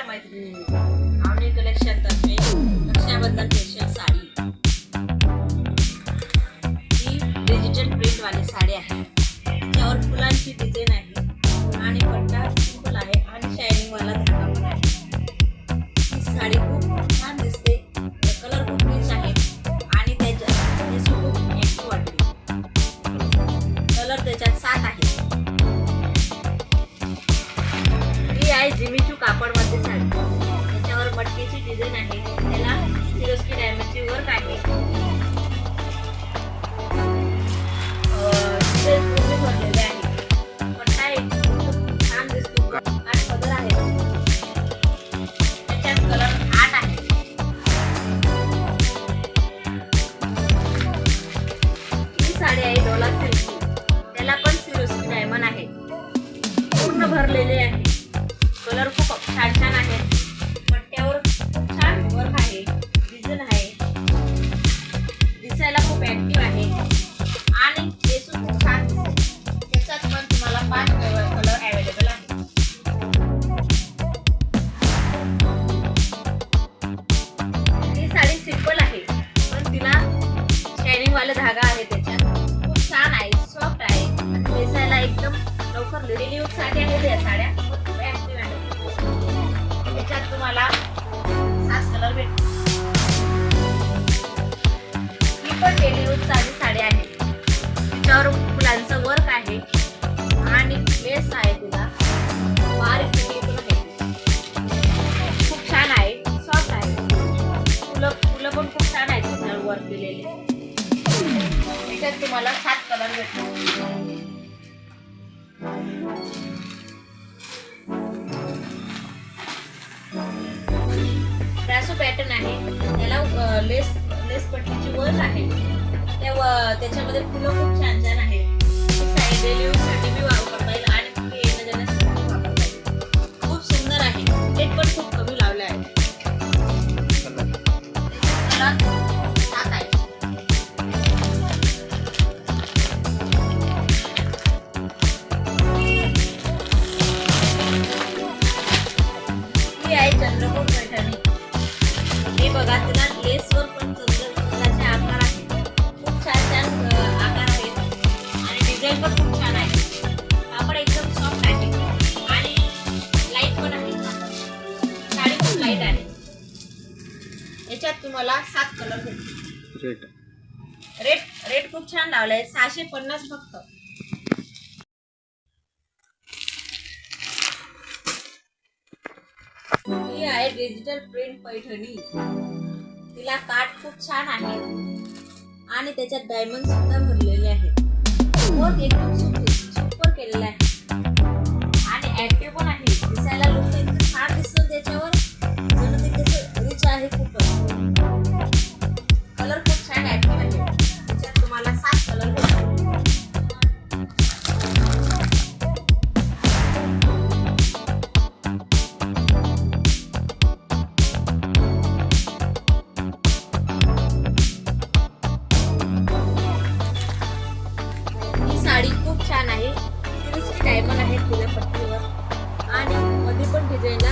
नमस्कार मैत्रिणी आवनी कलेक्शन तर्फे रक्षाबंधन स्पेशल साडी. ही डिजिटल प्रिंटवाली साडी आहे. त्यावर फुलांची डिझाईन आहे. आणि पट्टा मटकीची डिझाईन दिसायला ऍक्टिव्ह आहे. आणि छान त्याच्यात पण तुम्हाला पाच कलर अवेलेबल आहे ही साडी सिंपल आहे पण तिला शायनिंग वाला धागा आहे त्याच्यात. खूप छान आहे सॉफ्ट आहे. आणि एकदम लवकर डेली साठी आहे त्या साड्या. खूप ऍक्टिव्ह आहे. त्याच्यात तुम्हाला सात कलर भेटतो डेली यूजसाठी साडी आहे. तिच्यावर फुलांचं वर्क आहे. आणि लेस आहे तिला. वार खूप छान आहे. सॉफ्ट आहे. फुलं फुलं पण खूप छान आहेत त्याच्यावर वर्क दिलेले त्याच्यात तुम्हाला सात कलर भेटतो पॅटर्न आहे. त्याला लेस लेस पट्टीची वर्क आहे. त्याच्यामध्ये फुलं खूप छान छान आहे साठी वापरता येईल आणि वापरता येईल खूप सुंदर आहे. रेट पण खूप कमी लावले आहे. चंद्रपूर पैठणी. हे बघा तुला लेस तुम्हाला सात कलर भेटतील. रेट रेट रेट खूप छान लावलाय. सहाशे पन्नास फक्त. ही आहे डिजिटल प्रिंट पैठणी. तिला काठ खूप छान आहे. आणि त्याच्यात डायमंड सुद्धा भरलेले आहे. वर्क एकदम सुपर केलेलं आहे. आणि ऍक्टिव्ह पण आहे. दिसायला लोक इतकं छान दिसतं त्याच्यावर. मध्ये पण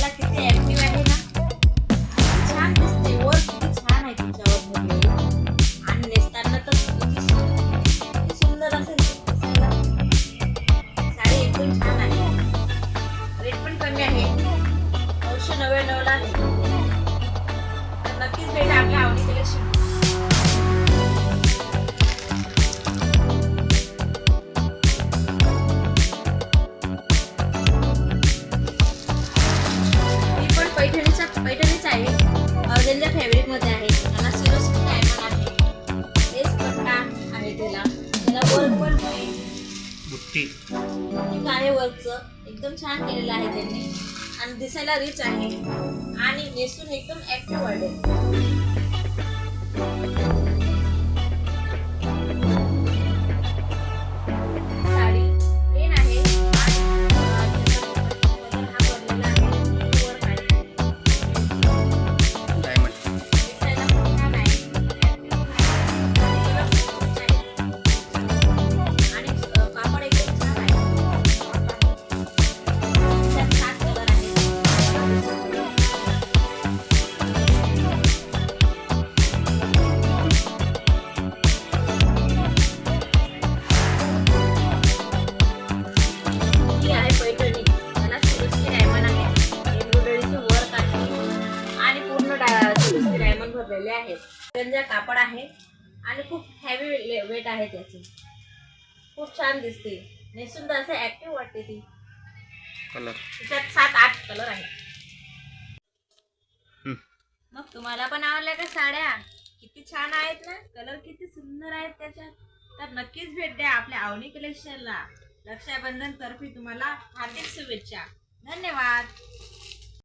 पहा दिसायला किती ऍक्टिव्ह आहे ना छान दिसते वर किती छान आहे तिच्यावर आणि नेसताना तर किती सुंदर असेल साडी एकदम छान आहे रेट पण कमी आहे नऊशे नव्याण्णवला आहे ठीक आहे एकदम छान केलेलं आहे त्यांनी. आणि दिसायला रिच आहे. आणि नेसून एकदम ऍक्टिव्ह वाढेल त्यांचा कापड आहे आणि खूप हॅवी वेट आहे त्याची. खूप छान दिसते. नेसून तर असं ऍक्टिव्ह वाटते ती. कलर त्याच्यात सात आठ कलर हम्म. मग तुम्हाला पण आवडल्या का साड्या? किती छान आहेत ना? कलर किती सुंदर आहेत त्याच्यात. तर नक्कीच भेट द्या आपल्या आवनी कलेक्शनला रक्षाबंधन तर्फे तुम्हाला हार्दिक शुभेच्छा. धन्यवाद.